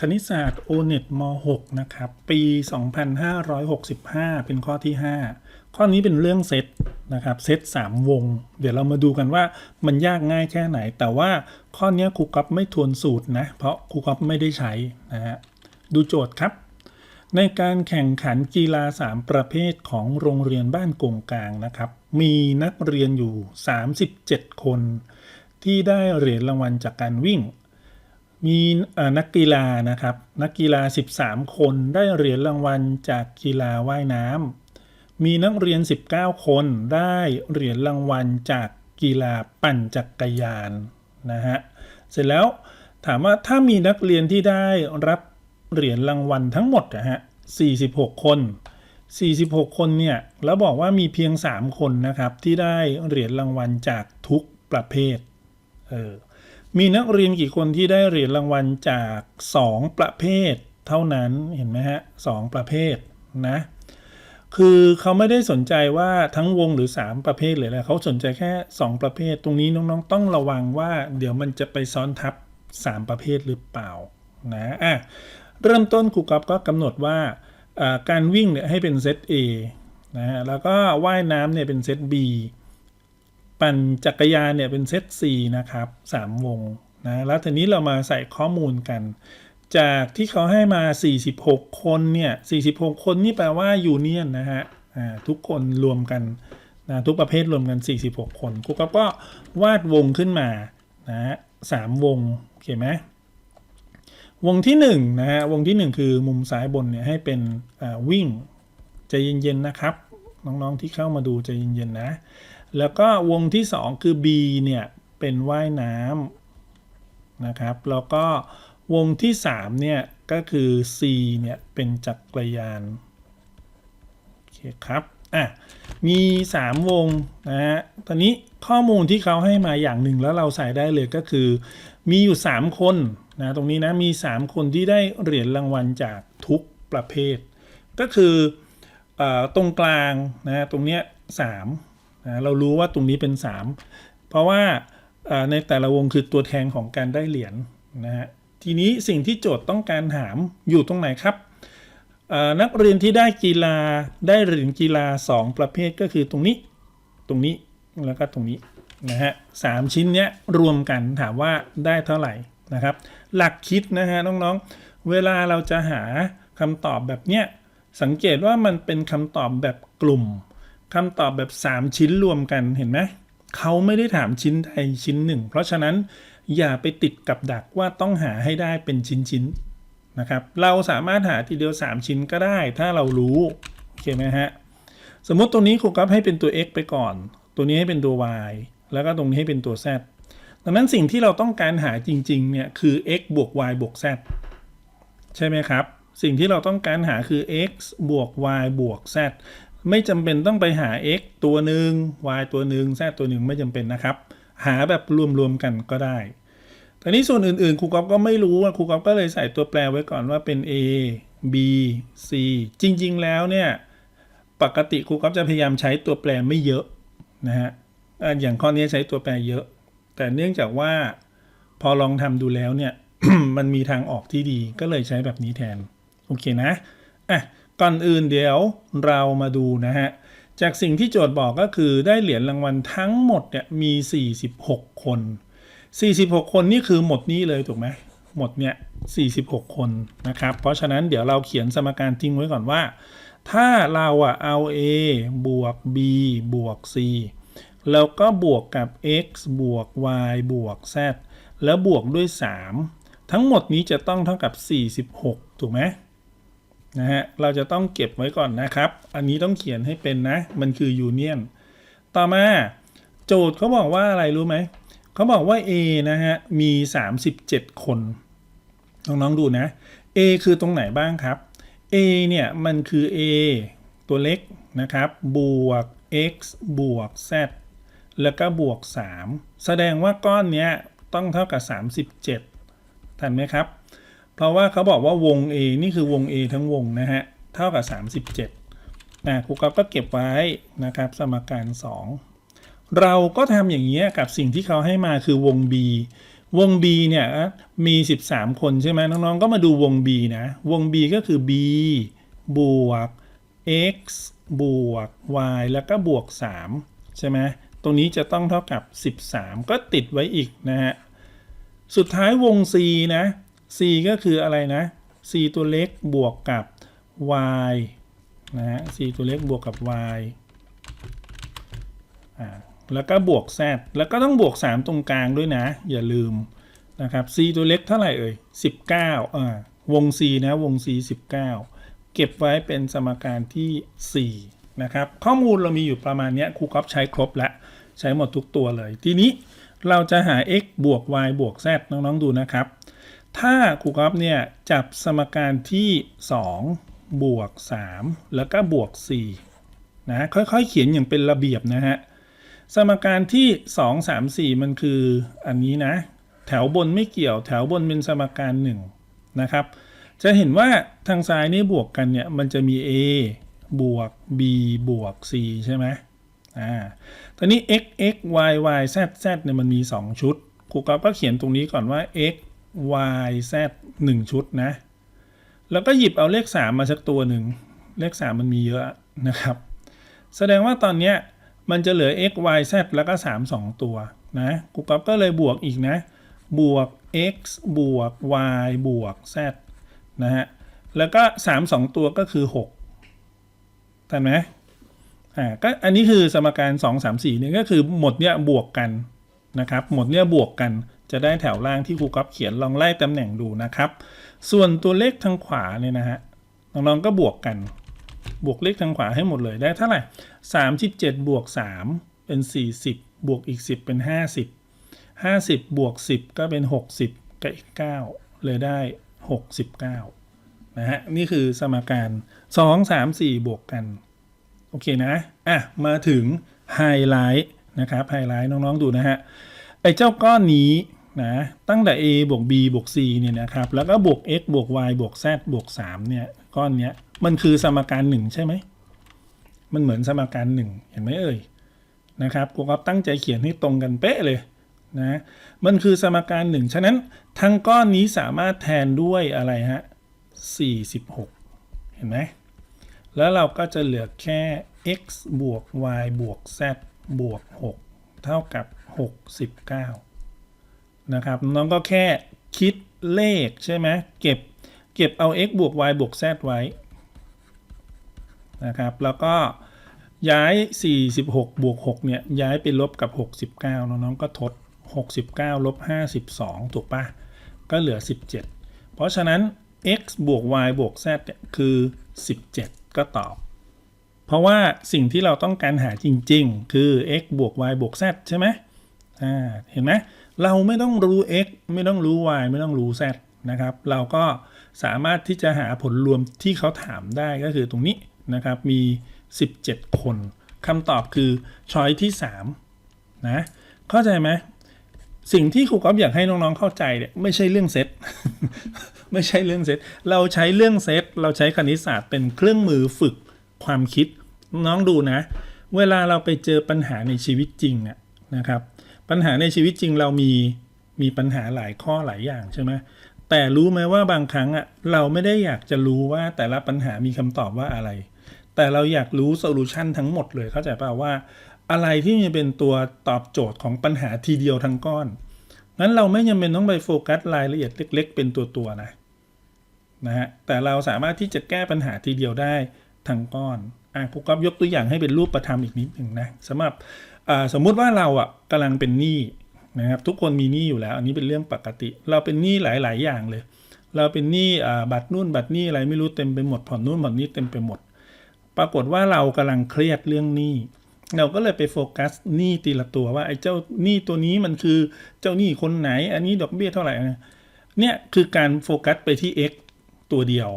คณิตศาสตร์ o n e t ม .6 นะครับ ปี 2565 เป็นข้อที่ 5 ข้อนี้เป็นเรื่องเซตนะครับ เซต3 วง เดี๋ยวเรามาดูกันว่ามันยากง่ายแค่ไหน แต่ว่าข้อนี้ครูก๊อฟไม่ทวนสูตรนะ เพราะครูก๊อฟไม่ได้ใช้นะฮะ ดูโจทย์ครับ ในการแข่งขันกีฬา 3 ประเภทของโรงเรียนบ้านกงกลางนะครับ มีนักเรียนอยู่ 37 คน ที่ได้เหรียญรางวัลจากการวิ่ง มีนักกีฬานะครับ นักกีฬา 13 คนได้เหรียญรางวัลจากกีฬาว่ายน้ำมีนักเรียน 19 คนได้เหรียญรางวัลจากกีฬาปั่นจักรยานนะฮะเสร็จแล้วถามว่าถ้ามีนักเรียนที่ได้รับเหรียญรางวัลทั้งหมดนะฮะ 46 คน 46 คนเนี่ยแล้วบอกว่ามีเพียง 3 คนนะครับที่ได้เหรียญรางวัลจากทุกประเภทเออ มีนักเรียนกี่คนที่ได้เหรียญรางวัลจาก 2 ประเภท เท่านั้นเห็นไหมฮะสองประเภทนะคือเขาไม่ได้สนใจว่าทั้งวงหรือ 3 ประเภทเลยแหละเขาสนใจแค่ 2 ประเภท ตรงนี้น้องๆ ต้องระวังว่า เดี๋ยวมันจะไปซ้อนทับ 3 ประเภทหรือเปล่านะอะเริ่มต้นครูกอฟก็กำหนดว่าอ่าการวิ่งเนี่ยให้เป็นเซต A นะฮะแล้วก็ว่ายน้ำเนี่ยเป็นเซต B ปั่นจักรยานเนี่ยเป็นเซต C นะครับ 3 วงนะแล้วทีนี้เรามาใส่ข้อมูลกัน จากที่เขาให้มา 46 คนเนี่ย 46 คนนี่แปลว่ายูเนียนนะฮะทุกคนรวมกันนะทุกประเภทรวมกัน 46 คนครูก็วาดวงขึ้นมานะฮะสามวงโอเคไหมวงที่1นงนะฮะวงที่ 1 คือมุมซ้ายบนเนี่ยให้เป็นวิ่งใจเย็นๆนะครับ น้องๆที่เข้ามาดูใจเย็นๆนะ แล้วก็วงที่ 2 คือ B เนี่ย เป็นว่ายน้ำนะครับ แล้วก็วงที่ 3 เนี่ย ก็คือ C เนี่ย เป็นจักรยานโอเคครับอะมี 3 วงนะฮะตอนนี้ข้อมูลที่เขาให้มาอย่างหนึ่งแล้วเราใส่ได้เลยก็คือ มีอยู่ 3 คนนะตรงนี้นะมี 3 คนที่ได้เหรียญรางวัลจากทุกประเภท ก็คือออตรงกลางนะตรงเนี้ยสาม นะเรารู้ว่าตรงนี้เป็น 3 เพราะว่าในแต่ละวงคือตัวแทนของการได้เหรียญนะฮะทีนี้สิ่งที่โจทย์ต้องการถามอยู่ตรงไหนครับ นักเรียนที่ได้กีฬาได้เหรียญกีฬา 2 ประเภทก็คือตรงนี้ตรงนี้แล้วก็ตรงนี้นะฮะสามชิ้นเนี้ยรวมกันถามว่าได้เท่าไหร่นะครับ หลักคิดนะฮะน้องๆ เวลาเราจะหาคำตอบแบบเนี้ยสังเกตว่ามันเป็นคำตอบแบบกลุ่ม คำตอบแบบ 3 ชิ้นรวมกันเห็นไหมเขาไม่ได้ถามชิ้นใดชิ้นหนึ่ง เพราะฉะนั้นอย่าไปติดกับดักว่าต้องหาให้ได้เป็นชิ้นๆนะครับ เราสามารถหาทีเดียว 3 ชิ้นก็ได้ ถ้าเรารู้โอเคไหมฮะสมมติตรงนี้ครูกัฟให้เป็นตัว x ไปก่อน ตัวนี้ให้เป็นตัว y แล้วก็ตรงนี้ให้เป็นตัว z ดังนั้นสิ่งที่เราต้องการหาจริงๆเนี่ยคือ x บวก y บวก z ใช่ไหมครับ สิ่งที่เราต้องการหาคือ x บวก y บวก z ไม่จำเป็นต้องไปหา x ตัวหนึ่ง y ตัวหนึ่ง z ตัวหนึ่งไม่จำเป็นนะครับ หาแบบรวมๆกันก็ได้ทีนี้ส่วนอื่นๆครูก๊อฟก็ไม่รู้ครูก๊อฟก็เลยใส่ตัวแปรไว้ก่อนว่าเป็น A B C จริงๆแล้วเนี่ย ปกติครูก๊อฟจะพยายามใช้ตัวแปรไม่เยอะนะฮะอะอย่างข้อนี้ใช้ตัวแปรเยอะ แต่เนื่องจากว่าพอลองทำดูแล้วเนี่ย มันมีทางออกที่ดีก็เลยใช้แบบนี้แทน โอเคนะอะ ก่อนอื่นเดี๋ยวเรามาดูนะฮะ จากสิ่งที่โจทย์บอกก็คือได้เหรียญรางวัลทั้งหมดเนี่ยมี 46 คน 46 คนนี่คือหมดนี้เลยถูกไหมหมดเนี่ย 46 คนนะครับ เพราะฉะนั้นเดี๋ยวเราเขียนสมการทิ้งไว้ก่อนว่า ถ้าเราอะเอา a บวก b บวก c แล้วก็บวกกับ x บวก y บวก z แล้วบวกด้วย 3 ทั้งหมดนี้จะต้องเท่ากับ 46 ถูกไหม นะฮะ เราจะต้องเก็บไว้ก่อนนะครับ อันนี้ต้องเขียนให้เป็นนะ มันคือยูเนียน ต่อมาโจทย์เขาบอกว่าอะไรรู้ไหม เขาบอกว่า A นะฮะ มี 37 คน น้องๆดูนะ A คือตรงไหนบ้างครับ A เนี่ย มันคือ A ตัวเล็กนะครับ บวก x บวก z แล้วก็บวก 3 แสดงว่าก้อนเนี้ยต้องเท่ากับ 37ทันไหมครับ เพราะว่าเขาบอกว่าวง A นี่คือวง A ทั้งวงนะฮะ เท่ากับ 37นะครูก๊อฟก็เก็บไว้นะครับ สมการ 2 เราก็ทำอย่างนี้กับสิ่งที่เขาให้มาคือวง B วง B เนี่ยมี 13 คนใช่ไหมน้องๆ ก็มาดูวง B นะ วง B ก็คือ B บวก x บวก y แล้วก็บวก 3 ใช่ไหมตรงนี้จะต้องเท่ากับ 13 ก็ติดไว้อีกนะฮะ สุดท้ายวง C นะ C ก็คืออะไรนะ C ตัวเล็กบวกกับ y นะฮะ C ตัวเล็กบวกกับ y อ่าแล้วก็บวก z แล้วก็ต้องบวก 3 ตรงกลางด้วยนะ อย่าลืมนะครับ c ตัวเล็กเท่าไหร่เอ่ย 19อ่าวง c นะ วง c 19 เก็บไว้เป็นสมการที่ 4 นะครับ ข้อมูลเรามีอยู่ประมาณเนี้ยครูก๊อฟใช้ครบแล้ว ใช้หมดทุกตัวเลย ทีนี้เราจะหา x บวก y บวก z น้อง ๆ ดูนะครับ ถ้าครูก๊อฟเนี่ยจับสมการที่ 2 บวก 3 แล้วก็บวก4นะค่อยๆ เขียนอย่างเป็นระเบียบนะฮะ สมการที่ 2 3 4 มันคืออันนี้นะ แถวบนไม่เกี่ยวแถวบนเป็นสมการ 1 นะครับ จะเห็นว่าทางซ้ายนี่บวกกันเนี่ย มันจะมี a บวก b บวก c ใช่ไหมอ่าตอนนี้ x x y y z z เนี่ยมันมี 2 ชุดครูก๊อฟก็เขียนตรงนี้ก่อนว่า x y z 1 ชุดนะ แล้วก็หยิบเอาเลข 3 มาสักตัวหนึ่ง เลข 3 มันมีเยอะนะครับ แสดงว่าตอนเนี้ยมันจะเหลือ x y z แล้วก็ 3 2 ตัวนะกูก๊อฟก็เลยบวกอีกนะ บวก x บวก y บวก z นะฮะ แล้วก็ 3 2 ตัวก็คือ6ทันไหมอ่า ก็อันนี้คือสมการ 2 3 4เนี่ยก็คือหมดเนี่ยบวกกันนะครับ หมดเนี่ยบวกกัน จะได้แถวล่างที่ครูก๊อฟเขียนลองไล่ตำแหน่งดูนะครับ ส่วนตัวเลขทางขวาเนี่ยนะฮะน้องๆก็บวกกัน บวกเลขทางขวาให้หมดเลยได้เท่าไหร่37บวก3เป็น 40 บวกอีก 10 เป็น 50 50 บวก 10 ก็เป็น 60 กับอีก 9 เลยได้ 69 นะฮะ นี่คือสมการ 2 3 4 บวกกัน โอเคนะ อะ มาถึงไฮไลท์นะครับ ไฮไลท์น้อง ๆ ดูนะฮะ ไอ้เจ้าก้อนนี้ นะตั้งแต่ a บวก b บวก c เนี่ยนะครับแล้วก็บวก x บวก y บวก z บวก3เนี่ยก้อนเนี้ยมันคือสมการ 1 ใช่ไหมมันเหมือนสมการ 1 เห็นไหมเอ่ยนะครับครูก๊อฟตั้งใจเขียนให้ตรงกันเป๊ะเลยนะมันคือสมการ 1 ฉะนั้นทั้งก้อนนี้สามารถแทนด้วยอะไรฮะ46 เห็นไหมแล้วเราก็จะเหลือแค่ x บวก y บวก z บวก 6 เท่ากับ 69 นะครับน้องก็แค่คิดเลขใช่ไหมเก็บเก็บเอา x บวก y บวก z ไว้นะครับแล้วก็ย้าย 46 บวก 6 เนี่ย ย้ายไปลบกับ 69 น้องๆก็ทด 69 ลบ 52 ถูกปะก็เหลือ 17 เพราะฉะนั้น x บวก y บวก z เนี่ยคือ 17 ก็ตอบ เพราะว่าสิ่งที่เราต้องการหาจริง ๆ คือ x บวก y บวก z ใช่ไหม เห็นไหมเราไม่ต้องรู้ x ไม่ต้องรู้ y ไม่ต้องรู้ z นะครับ เราก็สามารถที่จะหาผลรวมที่เขาถามได้ก็คือตรงนี้นะครับ มี 17 คนคำตอบคือช้อยที่ 3 นะ เข้าใจไหมสิ่งที่ครูก๊อฟอยากให้น้องๆเข้าใจเนี่ยไม่ใช่เรื่องเซตไม่ใช่เรื่องเซตเราใช้เรื่องเซตเราใช้คณิตศาสตร์เป็นเครื่องมือฝึกความคิด น้องดูนะ เวลาเราไปเจอปัญหาในชีวิตจริงอะนะครับ ปัญหาในชีวิตจริงเรามีมีปัญหาหลายข้อหลายอย่างใช่ไหมแต่รู้ไหมว่าบางครั้งอะเราไม่ได้อยากจะรู้ว่าแต่ละปัญหามีคำตอบว่าอะไร แต่เราอยากรู้โซลูชันทั้งหมดเลยเข้าใจป่าวว่า อะไรที่มันเป็นตัวตอบโจทย์ของปัญหาทีเดียวทั้งก้อนนั้นเราไม่จำเป็นต้องไปโฟกัสรายละเอียดเล็ก ๆ เป็นตัวๆนะนะฮะแต่เราสามารถที่จะแก้ปัญหาทีเดียวได้ทั้งก้อนอะผมก็ยกตัวอย่างให้เป็นรูปประธรรมอีกนิดหนึ่งนะสำหรับ สมมุติว่าเราอะกำลังเป็นหนี้นะครับทุกคนมีหนี้อยู่แล้ว อันนี้เป็นเรื่องปกติ เราเป็นหนี้หลาย ๆ อย่างเลย เราเป็นหนี้บัตรนู่นบัตรนี่อะไรไม่รู้เต็มไปหมดผ่อนนู่นผ่อนนี่เต็มไปหมด ปรากฏว่าเรากำลังเครียดเรื่องหนี้เราก็เลยไปโฟกัสหนี้ทีละตัวว่าไอ้เจ้าหนี้ตัวนี้มันคือเจ้าหนี้คนไหน อันนี้ดอกเบี้ยเท่าไหร่นะเนี่ยคือการโฟกัสไปที่ x ตัวเดียว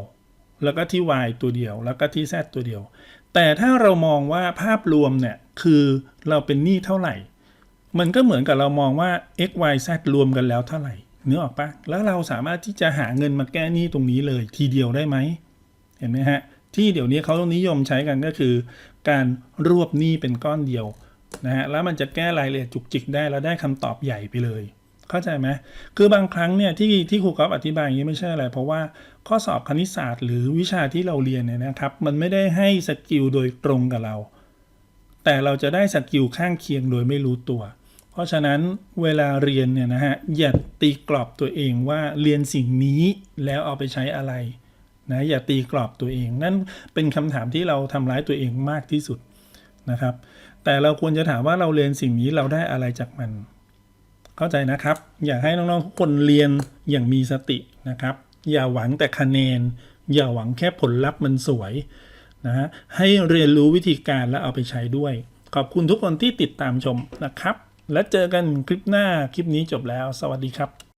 แล้วก็ที่ y ตัวเดียว แล้วก็ที่ z ตัวเดียว แต่ถ้าเรามองว่าภาพรวมเนี่ย คือเราเป็นหนี้เท่าไหร่ มันก็เหมือนกับเรามองว่า x y z รวมกันแล้วเท่าไหร่เนื้อออกปะแล้วเราสามารถที่จะหาเงินมาแก้หนี้ตรงนี้เลยทีเดียวได้ไหมเห็นไหมฮะที่เดี๋ยวนี้เขานิยมใช้กันก็คือ การรวบหนี้เป็นก้อนเดียวนะฮะแล้วมันจะแก้รายละเอียดจุกจิกได้แล้วได้คำตอบใหญ่ไปเลย เข้าใจไหมคือบางครั้งเนี่ยที่ที่ครูกอฟอธิบายอย่างนี้ไม่ใช่อะไร เพราะว่าข้อสอบคณิตศาสตร์ หรือวิชาที่เราเรียนเนี่ยนะครับ มันไม่ได้ให้สกิลโดยตรงกับเรา แต่เราจะได้สกิลข้างเคียงโดยไม่รู้ตัว เพราะฉะนั้นเวลาเรียนเนี่ยนะฮะอย่าตีกรอบตัวเองว่าเรียนสิ่งนี้แล้วเอาไปใช้อะไรนะอย่าตีกรอบตัวเอง นั่นเป็นคำถามที่เราทำร้ายตัวเองมากที่สุดนะครับ แต่เราควรจะถามว่าเราเรียนสิ่งนี้เราได้อะไรจากมัน เข้าใจนะครับ อยากให้น้องๆทุกคนเรียนอย่างมีสตินะครับ อย่าหวังแต่คะแนน อย่าหวังแค่ผลลัพธ์มันสวย นะฮะให้เรียนรู้วิธีการและเอาไปใช้ด้วย ขอบคุณทุกคนที่ติดตามชมนะครับ และเจอกันคลิปหน้าคลิปนี้จบแล้ว สวัสดีครับ